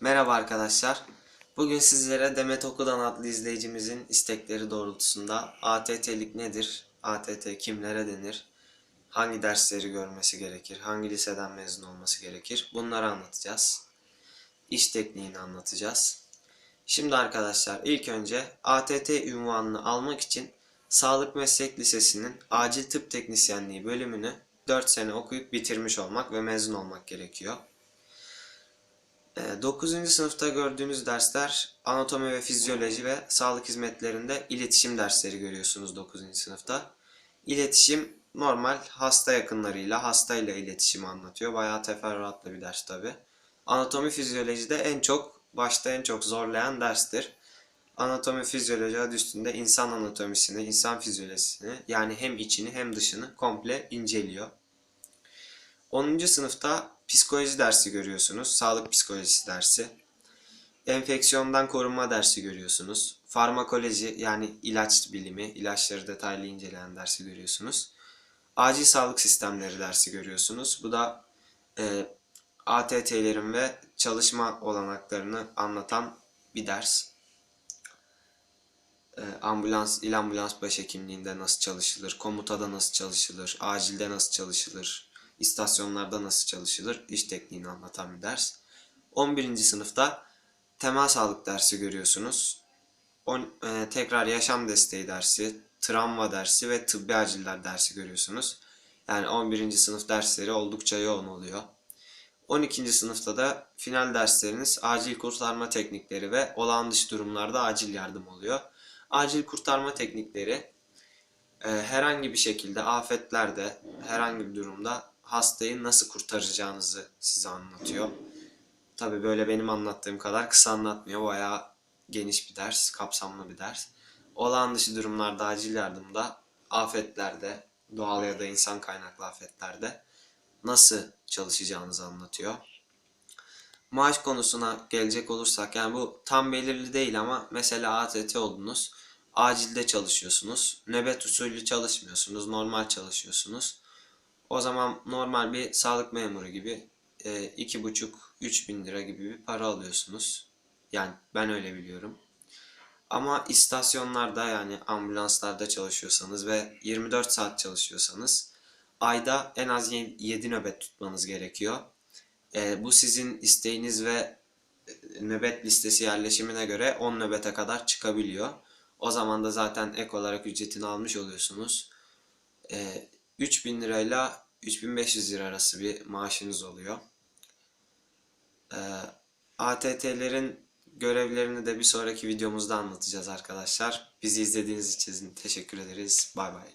Merhaba arkadaşlar. Bugün sizlere Demet Okudan adlı izleyicimizin istekleri doğrultusunda ATT'lik nedir? ATT kimlere denir? Hangi dersleri görmesi gerekir? Hangi liseden mezun olması gerekir? Bunları anlatacağız. İş tekniğini anlatacağız. Şimdi arkadaşlar ilk önce ATT ünvanını almak için Sağlık Meslek Lisesi'nin Acil Tıp Teknisyenliği bölümünü 4 sene okuyup bitirmiş olmak ve mezun olmak gerekiyor. 9. Ee, sınıfta gördüğünüz dersler anatomi ve fizyoloji ve sağlık hizmetlerinde iletişim dersleri görüyorsunuz 9. sınıfta. İletişim normal hasta yakınlarıyla, hastayla iletişimi anlatıyor. Bayağı teferruatlı bir ders tabi. Anatomi fizyolojide en çok, başta en çok zorlayan derstir. Anatomi fizyoloji adı üstünde insan anatomisini, insan fizyolojisini yani hem içini hem dışını komple inceliyor. 10. sınıfta psikoloji dersi görüyorsunuz. Sağlık psikolojisi dersi. Enfeksiyondan korunma dersi görüyorsunuz. Farmakoloji yani ilaç bilimi, ilaçları detaylı inceleyen dersi görüyorsunuz. Acil sağlık sistemleri dersi görüyorsunuz. Bu da e, ATT'lerin ve çalışma olanaklarını anlatan bir ders. E, ambulans, il ambulans başhekimliğinde nasıl çalışılır, komutada nasıl çalışılır, acilde nasıl çalışılır, istasyonlarda nasıl çalışılır, iş tekniğini anlatan bir ders. 11. sınıfta temel sağlık dersi görüyorsunuz. On, e, tekrar yaşam desteği dersi, travma dersi ve tıbbi aciller dersi görüyorsunuz. Yani 11. sınıf dersleri oldukça yoğun oluyor. 12. sınıfta da final dersleriniz acil kurtarma teknikleri ve olağan dışı durumlarda acil yardım oluyor. Acil kurtarma teknikleri e, herhangi bir şekilde afetlerde, herhangi bir durumda hastayı nasıl kurtaracağınızı size anlatıyor. Tabi böyle benim anlattığım kadar kısa anlatmıyor. Bayağı geniş bir ders, kapsamlı bir ders. Olağan dışı durumlarda, acil yardımda, afetlerde, doğal ya da insan kaynaklı afetlerde nasıl çalışacağınızı anlatıyor. Maaş konusuna gelecek olursak yani bu tam belirli değil ama mesela ATT oldunuz. Acilde çalışıyorsunuz. Nöbet usulü çalışmıyorsunuz. Normal çalışıyorsunuz. O zaman normal bir sağlık memuru gibi e, iki buçuk üç bin lira gibi bir para alıyorsunuz. Yani ben öyle biliyorum. Ama istasyonlarda yani ambulanslarda çalışıyorsanız ve 24 saat çalışıyorsanız ayda en az 7 nöbet tutmanız gerekiyor. E, bu sizin isteğiniz ve e, nöbet listesi yerleşimine göre 10 nöbete kadar çıkabiliyor. O zaman da zaten ek olarak ücretini almış oluyorsunuz. E, 3000 lirayla 3500 lira arası bir maaşınız oluyor. E, ATT'lerin görevlerini de bir sonraki videomuzda anlatacağız arkadaşlar. Bizi izlediğiniz için teşekkür ederiz. Bay bay.